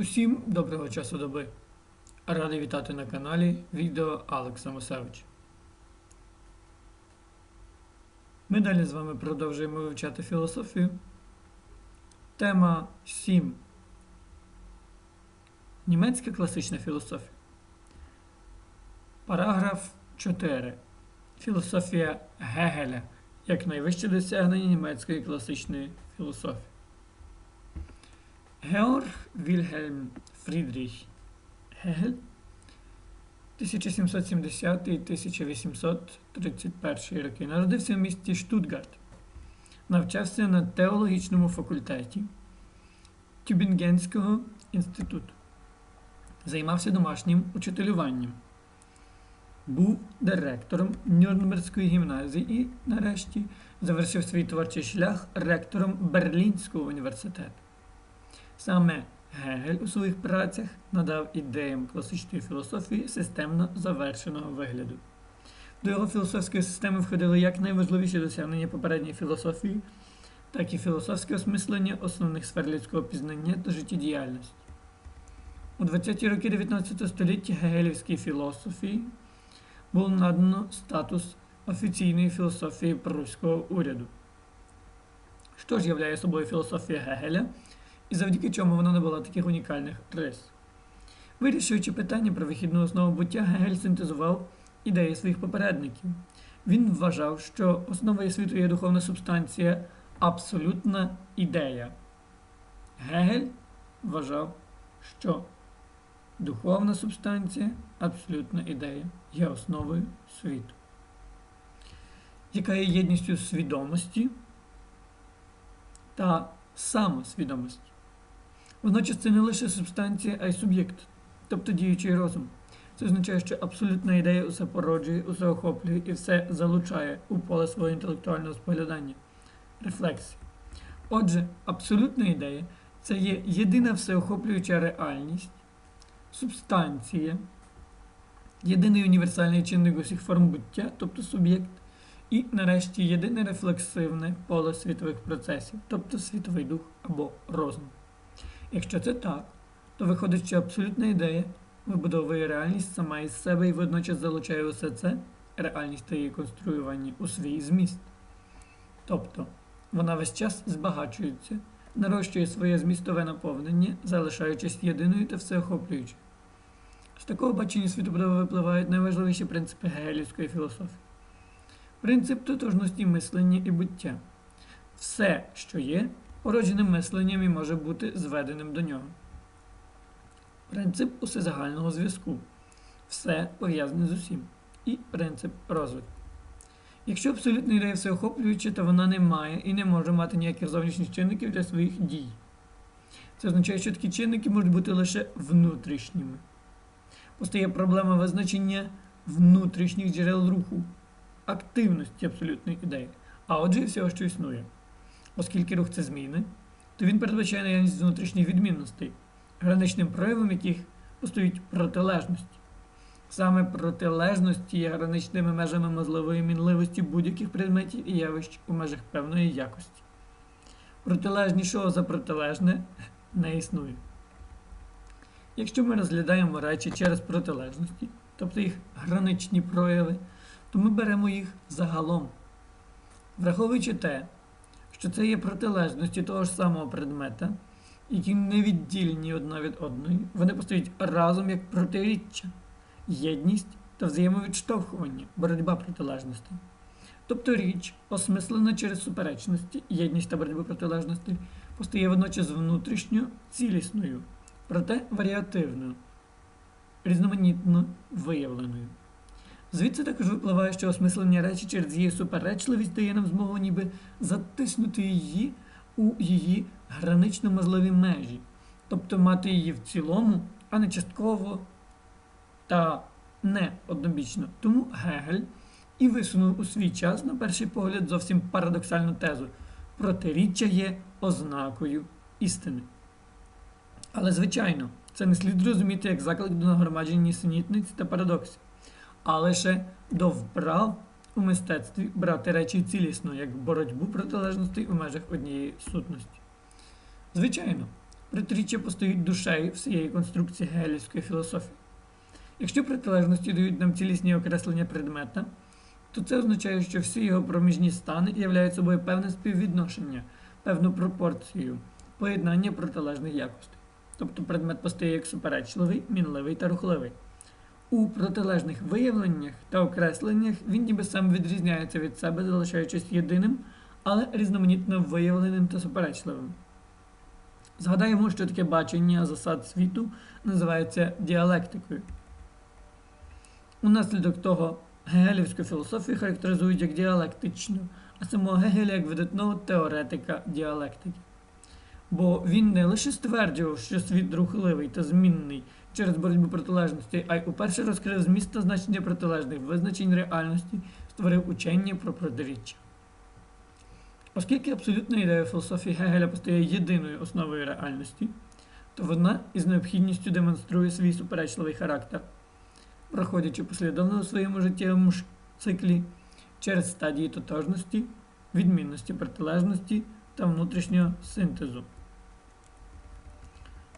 Усім доброго часу доби. Радий вітати на каналі відео Алекса Мосевич. Ми далі з вами продовжуємо вивчати філософію. Тема 7. Німецька класична філософія. Параграф 4. Філософія Гегеля як найвище досягнення німецької класичної філософії. Георг Вільгельм Фрідріх Гегель 1770-1831 роки народився в місті Штутгарт. Навчався на теологічному факультеті Тюбінгенського інституту. Займався домашнім учителюванням. Був директором Нюрнберзької гімназії і, нарешті, завершив свій творчий шлях ректором Берлінського університету. Саме Гегель у своїх працях надав ідеям класичної філософії системно завершеного вигляду. До його філософської системи входили як найважливіші досягнення попередньої філософії, так і філософське осмислення основних сфер людського пізнання та життєдіяльності. У 20-ті роки 19 століття гегелівській філософії було надано статус офіційної філософії пруського уряду. Що ж являє собою філософія Гегеля? І завдяки чому вона набула таких унікальних рис. Вирішуючи питання про вихідну основу буття, Гегель синтезував ідеї своїх попередників. Він вважав, що основою світу є духовна субстанція, абсолютна ідея. Гегель вважав, що духовна субстанція, абсолютна ідея є основою світу, яка є єдністю свідомості та самосвідомості. Водночас це не лише субстанція, а й суб'єкт, тобто діючий розум. Це означає, що абсолютна ідея усе породжує, усе охоплює і все залучає у поле свого інтелектуального споглядання, рефлексії. Отже, абсолютна ідея це є єдина всеохоплююча реальність, субстанція, єдиний універсальний чинник усіх форм буття, тобто суб'єкт, і, нарешті, єдине рефлексивне поле світових процесів, тобто світовий дух або розум. Якщо це так, то виходить, що абсолютна ідея вибудовує реальність сама із себе і водночас залучає усе це, реальність та її конструювання у свій зміст. Тобто вона весь час збагачується, нарощує своє змістове наповнення, залишаючись єдиною та всеохоплюючою. З такого бачення світобудови випливають найважливіші принципи гегелівської філософії. Принцип тотожності мислення і буття. Все, що є, породженим мисленням і може бути зведеним до нього. Принцип усезагального зв'язку. Все пов'язане з усім. І принцип розвитку. Якщо абсолютна ідея всеохоплююча, то вона не має і не може мати ніяких зовнішніх чинників для своїх дій. Це означає, що такі чинники можуть бути лише внутрішніми. Постає проблема визначення внутрішніх джерел руху, активності абсолютної ідеї, а отже, і всього, що існує. Оскільки рух це зміни, то він передбачає наявність внутрішніх відмінностей, граничним проявом яких постають протилежності. Саме протилежності є граничними межами можливої мінливості будь-яких предметів і явищ у межах певної якості. Протилежнішого за протилежне не існує. Якщо ми розглядаємо речі через протилежності, тобто їх граничні прояви, то ми беремо їх загалом. Враховуючи те, що це є протилежності того ж самого предмета, які невіддільні одна від одної, вони постають разом як протиріччя, єдність та взаємовідштовхування, боротьба протилежностей. Тобто річ, осмислена через суперечності, єдність та боротьба протилежностей, постає водночас внутрішньо цілісною, проте варіативною, різноманітно виявленою. Звідси також випливає, що осмислення речі через її суперечливість дає нам змогу ніби затиснути її у її гранично можливі межі, тобто мати її в цілому, а не частково та не однобічно. Тому Гегель і висунув у свій час, на перший погляд, зовсім парадоксальну тезу. Протиріччя є ознакою істини. Але, звичайно, це не слід розуміти як заклик до нагромадження нісенітниць та парадоксів а лише до вправ у мистецтві брати речі цілісно, як боротьбу протилежностей у межах однієї сутності. Звичайно, протиріччя постають душею всієї конструкції гегелівської філософії. Якщо протилежності дають нам цілісні окреслення предмета, то це означає, що всі його проміжні стани являють собою певне співвідношення, певну пропорцію, поєднання протилежних якостей. Тобто предмет постає як суперечливий, мінливий та рухливий. У протилежних виявленнях та окресленнях він ніби сам відрізняється від себе, залишаючись єдиним, але різноманітно виявленим та суперечливим. Згадаємо, що таке бачення засад світу називається діалектикою. Унаслідок того гегелівську філософію характеризують як діалектичну, а самого Гегеля як видатного теоретика діалектики. Бо він не лише стверджував, що світ рухливий та змінний через боротьбу протилежностей, а й уперше розкрив зміст та значення протилежних визначень реальності, створив учення про протиріччя. Оскільки абсолютна ідея філософії Гегеля постає єдиною основою реальності, то вона із необхідністю демонструє свій суперечливий характер, проходячи послідовно у своєму життєвому циклі через стадії тотожності, відмінності протилежності та внутрішнього синтезу.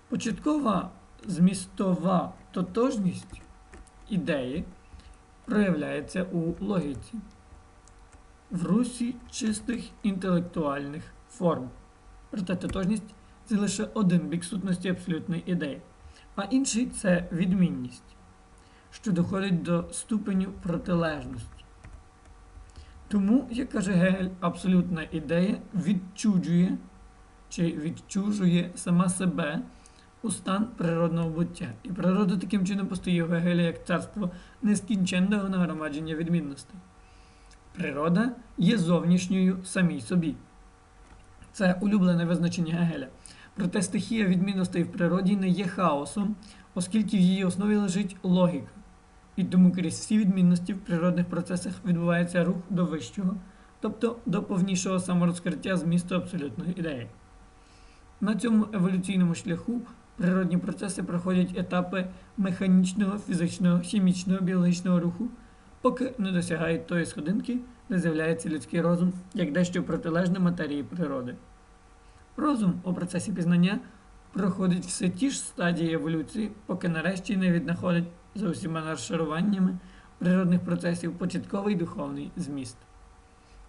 Початкова змістова тотожність ідеї проявляється у логіці, в русі чистих інтелектуальних форм. Проте тотожність це лише один бік сутності абсолютної ідеї, а інший це відмінність, що доходить до ступеню протилежності. Тому, як каже Гегель, абсолютна ідея відчуджує чи відчужує сама себе у стан природного буття. І природа таким чином постає в Гегеля як царство нескінченного нагромадження відмінностей. Природа є зовнішньою самій собі. Це улюблене визначення Гегеля. Проте стихія відмінностей в природі не є хаосом, оскільки в її основі лежить логіка. І тому крізь всі відмінності в природних процесах відбувається рух до вищого, тобто до повнішого саморозкриття змісту абсолютної ідеї. На цьому еволюційному шляху природні процеси проходять етапи механічного, фізичного, хімічного, біологічного руху, поки не досягають тої сходинки, де з'являється людський розум як дещо протилежне матерії природи. Розум у процесі пізнання проходить все ті ж стадії еволюції, поки нарешті не віднаходить за усіма розшаруваннями природних процесів початковий духовний зміст.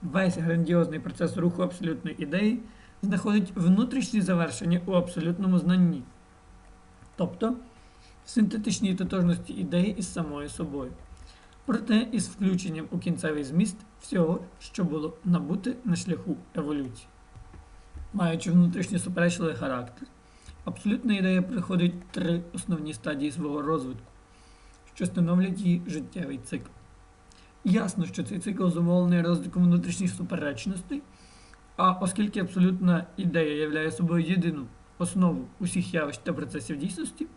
Весь грандіозний процес руху абсолютної ідеї знаходить внутрішні завершення у абсолютному знанні, тобто в синтетичній тотожності ідеї із самою собою, проте із включенням у кінцевий зміст всього, що було набуте на шляху еволюції. Маючи внутрішній суперечливий характер, абсолютна ідея приходить три основні стадії свого розвитку що становлять її життєвий цикл. Ясно, що цей цикл зумовлений розвитком внутрішніх суперечностей, а оскільки абсолютна ідея являє собою єдину основу усіх явищ та процесів дійсності,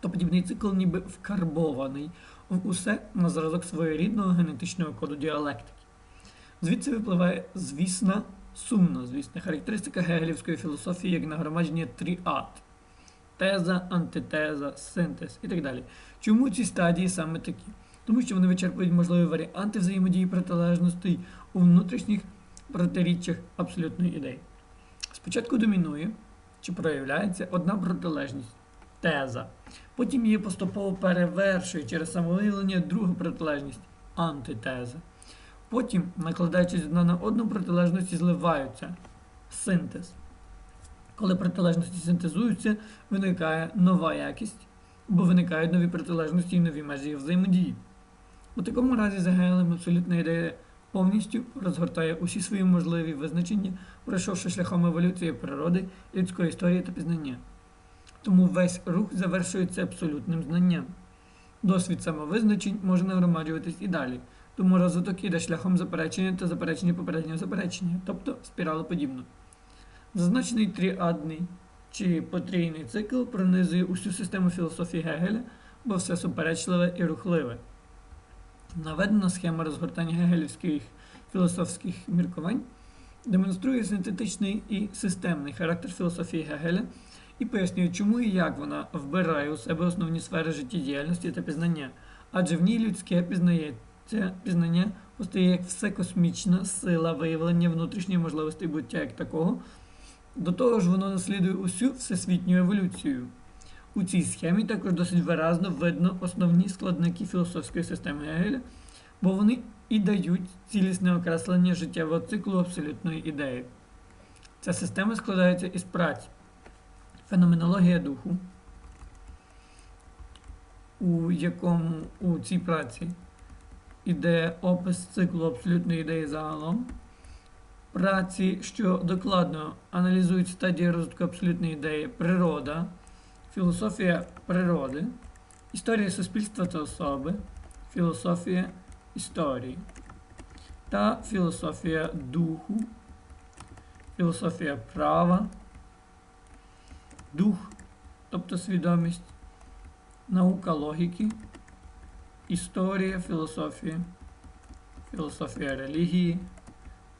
то подібний цикл ніби вкарбований в усе на зразок своєрідного генетичного коду діалектики. Звідси випливає, звісна, сумна, звісна характеристика гегелівської філософії як нагромадження тріад теза, антитеза, синтез і так далі. Чому ці стадії саме такі? Тому що вони вичерпують можливі варіанти взаємодії протилежностей у внутрішніх протиріччях абсолютної ідеї. Спочатку домінує чи проявляється одна протилежність теза. Потім її поступово перевершує через самовиявлення друга протилежність антитеза. Потім, накладаючись одна на одну протилежності, зливаються синтез. Коли протилежності синтезуються, виникає нова якість, бо виникають нові протилежності і нові межі взаємодії. У такому разі за Гегелем абсолютна ідея повністю розгортає усі свої можливі визначення, пройшовши шляхом еволюції природи, людської історії та пізнання. Тому весь рух завершується абсолютним знанням. Досвід самовизначень може нагромаджуватись і далі, тому розвиток іде шляхом заперечення та заперечення попереднього заперечення, тобто спіралоподібно. Зазначений тріадний чи потрійний цикл пронизує усю систему філософії Гегеля, бо все суперечливе і рухливе. Наведена схема розгортання гегелівських філософських міркувань демонструє синтетичний і системний характер філософії Гегеля і пояснює, чому і як вона вбирає у себе основні сфери життєдіяльності та пізнання, адже в ній людське пізнається пізнання постає як всекосмічна сила виявлення внутрішньої можливості буття як такого До того ж, воно наслідує усю всесвітню еволюцію. У цій схемі також досить виразно видно основні складники філософської системи Гегеля, бо вони і дають цілісне окреслення життєвого циклу абсолютної ідеї. Ця система складається із праць феноменологія духу, у якому у цій праці іде опис циклу абсолютної ідеї загалом, праці, що докладно аналізують стадії розвитку абсолютної ідеї природа, філософія природи, історія суспільства та особи, філософія історії та філософія духу, філософія права, дух, тобто свідомість, наука логіки, історія філософії, філософія релігії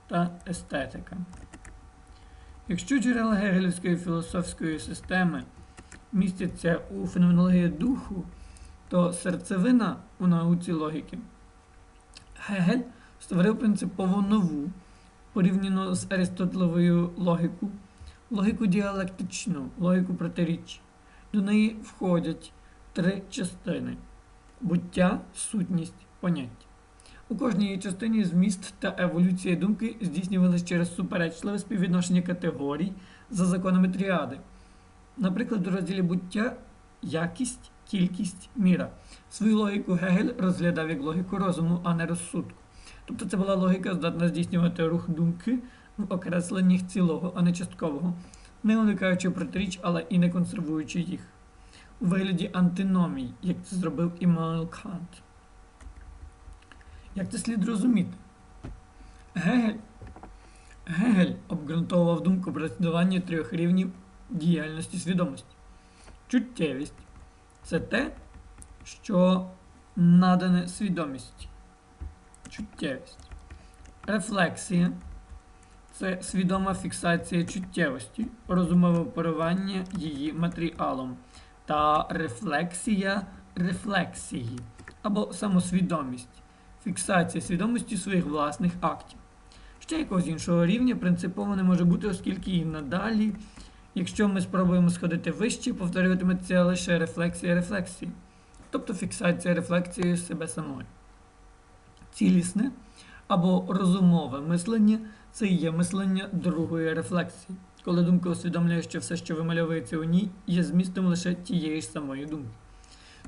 та естетика. Якщо джерела гегелівської філософської системи містяться у феноменології духу, то серцевина у науці логіки. Гегель створив принципово нову, порівняно з Аристотелевою логіку, логіку діалектичну, логіку протиріч. До неї входять три частини: буття, сутність, поняття. У кожній частині зміст та еволюція думки здійснювалися через суперечливе співвідношення категорій за законами тріади. Наприклад, у розділі буття якість, кількість, міра. Свою логіку Гегель розглядав як логіку розуму, а не розсудку. Тобто це була логіка, здатна здійснювати рух думки в окресленнях цілого, а не часткового, не уникаючи протиріч, але і не консервуючи їх. У вигляді антиномій, як це зробив Іммануел Кант. Як це слід розуміти? Гегель, Гегель обґрунтовував думку про існування трьох рівнів діяльності свідомості. Чуттєвість це те, що надане свідомість. Чуттєвість. Рефлексія це свідома фіксація чуттєвості, розумове оперування її матеріалом. Та рефлексія рефлексії або самосвідомість, фіксація свідомості своїх власних актів. Ще якогось іншого рівня принципово не може бути, оскільки і надалі, якщо ми спробуємо сходити вище, повторюватиметься лише рефлексія рефлексії, тобто фіксація рефлексії себе самої. Цілісне або розумове мислення це і є мислення другої рефлексії, коли думка усвідомлює, що все, що вимальовується у ній, є змістом лише тієї ж самої думки.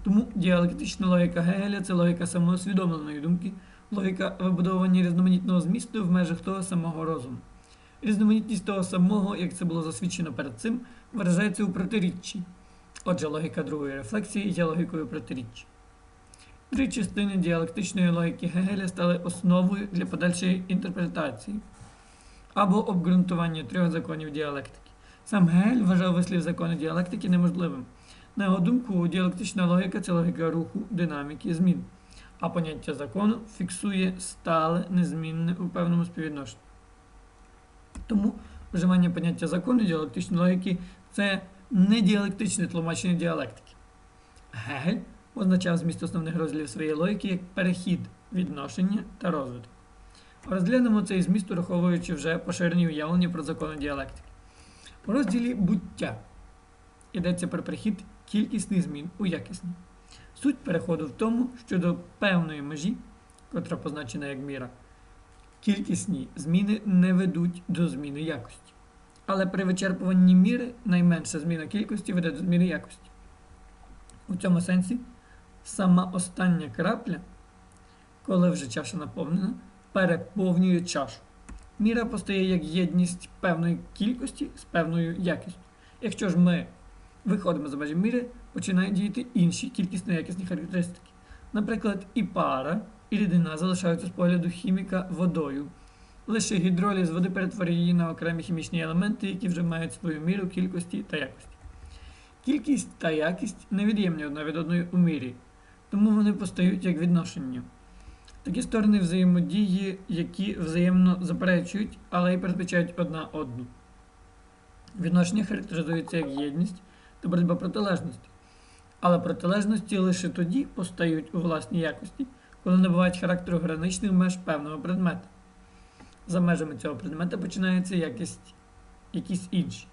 Тому діалектична логіка Гегеля це логіка самоусвідомленої думки, логіка вибудовування різноманітного змісту в межах того самого розуму. Різноманітність того самого, як це було засвідчено перед цим, виражається у протиріччі. Отже, логіка другої рефлексії є логікою протиріччя. Три частини діалектичної логіки Гегеля стали основою для подальшої інтерпретації або обґрунтування трьох законів діалектики. Сам Гегель вважав вислів закону діалектики неможливим. На його думку, діалектична логіка це логіка руху, динаміки, змін, а поняття закону фіксує стале, незмінне у певному співвідношенні. Тому вживання поняття закону діалектичної логіки це не діалектичне тлумачення діалектики. Гегель означав зміст основних розділів своєї логіки як перехід, відношення та розвиток. Розглянемо цей зміст, ураховуючи вже поширені уявлення про закони діалектики. У розділі буття йдеться про перехід кількісних змін у якісні. Суть переходу в тому, що до певної межі, котра позначена як міра, кількісні зміни не ведуть до зміни якості. Але при вичерпуванні міри найменша зміна кількості веде до зміни якості. У цьому сенсі сама остання крапля, коли вже чаша наповнена, переповнює чашу. Міра постає як єдність певної кількості з певною якістю. Якщо ж ми виходимо за межі міри, починають діяти інші кількісно якісні характеристики. Наприклад, і пара, і рідина залишаються з погляду хіміка водою. Лише гідроліз води перетворює її на окремі хімічні елементи, які вже мають свою міру кількості та якості. Кількість та якість невід'ємні одна від одної у мірі, тому вони постають як відношення. Такі сторони взаємодії, які взаємно заперечують, але й передбачають одна одну. Відношення характеризуються як єдність та боротьба протилежності. Але протилежності лише тоді постають у власній якості, коли набувають характеру граничних меж певного предмета. За межами цього предмета починається якість якісь інші.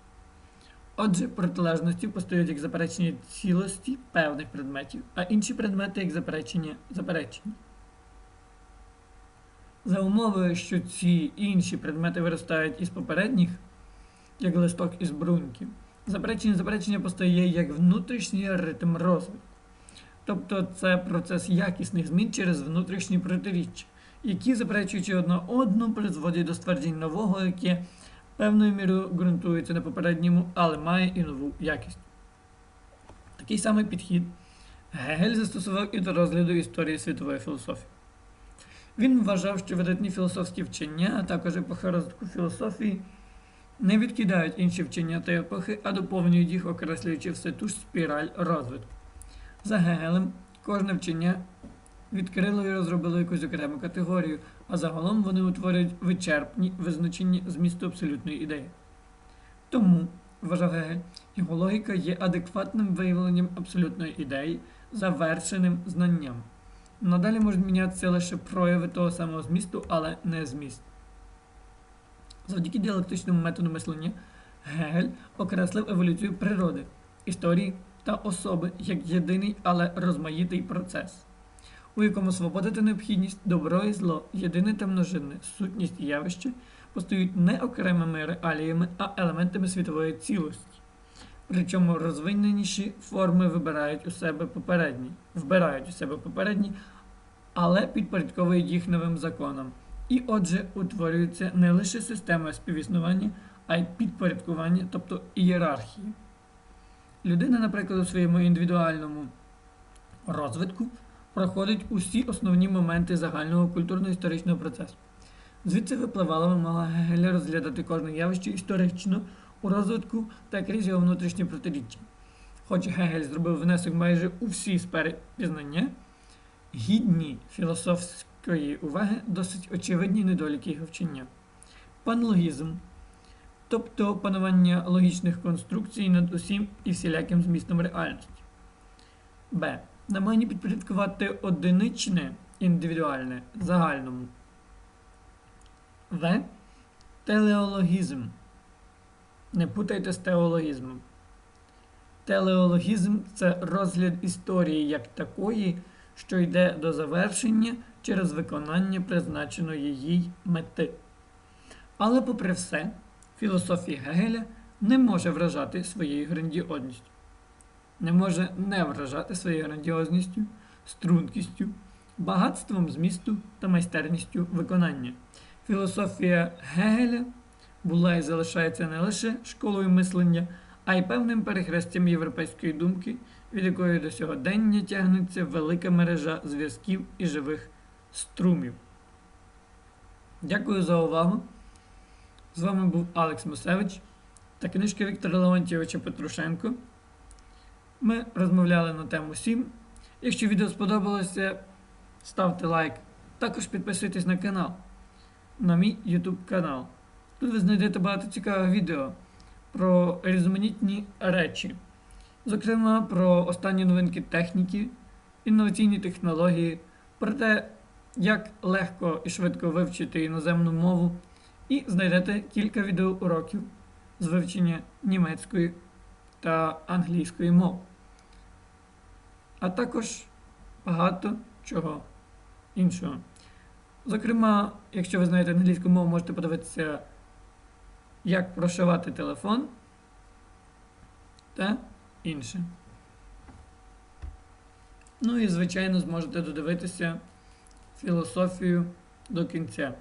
Отже, протилежності постають як заперечення цілості певних предметів, а інші предмети як заперечення заперечення. За умови, що ці інші предмети виростають із попередніх, як листок із бруньків, заперечення заперечення постає як внутрішній ритм розвитку. Тобто це процес якісних змін через внутрішні протиріччя, які, заперечуючи одна одну, призводять до стверджень нового, яке певною мірою ґрунтується на попередньому, але має і нову якість. Такий самий підхід Гегель застосував і до розгляду історії світової філософії. Він вважав, що видатні філософські вчення, а також епохи розвитку філософії, не відкидають інші вчення та епохи, а доповнюють їх, окреслюючи все ту ж спіраль розвитку. За Гегелем, кожне вчення відкрило і розробило якусь окрему категорію, а загалом вони утворюють вичерпні визначення змісту абсолютної ідеї. Тому, вважав Гегель, його логіка є адекватним виявленням абсолютної ідеї, завершеним знанням. Надалі можуть мінятися лише прояви того самого змісту, але не зміст. Завдяки діалектичному методу мислення Гегель окреслив еволюцію природи, історії та особи як єдиний, але розмаїтий процес, у якому свобода та необхідність, добро і зло, єдине та множинне, сутність і явище постають не окремими реаліями, а елементами світової цілості. Причому розвиненіші форми вибирають у себе попередні, вбирають у себе попередні, але підпорядковують їх новим законам. І отже, утворюється не лише система співіснування, а й підпорядкування, тобто ієрархії. Людина, наприклад, у своєму індивідуальному розвитку проходить усі основні моменти загального культурно-історичного процесу. Звідси випливала вимога Гегеля розглядати кожне явище історично у розвитку та крізь його внутрішні протиріччя. Хоч Гегель зробив внесок майже у всі сфери пізнання, гідні філософської уваги досить очевидні недоліки його вчення. Панлогізм, тобто панування логічних конструкцій над усім і всіляким змістом реальності. Б. Намагання підпорядкувати одиничне індивідуальне загальному. В. Телеологізм. Не путайте з теологізмом. Телеологізм це розгляд історії як такої, що йде до завершення через виконання призначеної їй мети. Але, попри все, філософія Гегеля не може вражати своєю грандіозністю. Не може не вражати своєю грандіозністю, стрункістю, багатством змісту та майстерністю виконання. Філософія Гегеля була і залишається не лише школою мислення, а й певним перехрестям європейської думки, від якої до сьогодення тягнеться велика мережа зв'язків і живих струмів. Дякую за увагу. З вами був Алекс Мусевич та книжка Віктора Леонтьєвича Петрушенко. Ми розмовляли на тему 7. Якщо відео сподобалося, ставте лайк. Також підписуйтесь на канал, на мій YouTube канал. Тут ви знайдете багато цікавих відео про різноманітні речі, зокрема про останні новинки техніки, інноваційні технології, про те, як легко і швидко вивчити іноземну мову, і знайдете кілька відеоуроків з вивчення німецької та англійської мов. А також багато чого іншого. Зокрема, якщо ви знаєте англійську мову, можете подивитися, як прошивати телефон та інше. Ну і, звичайно, зможете додивитися філософію до кінця.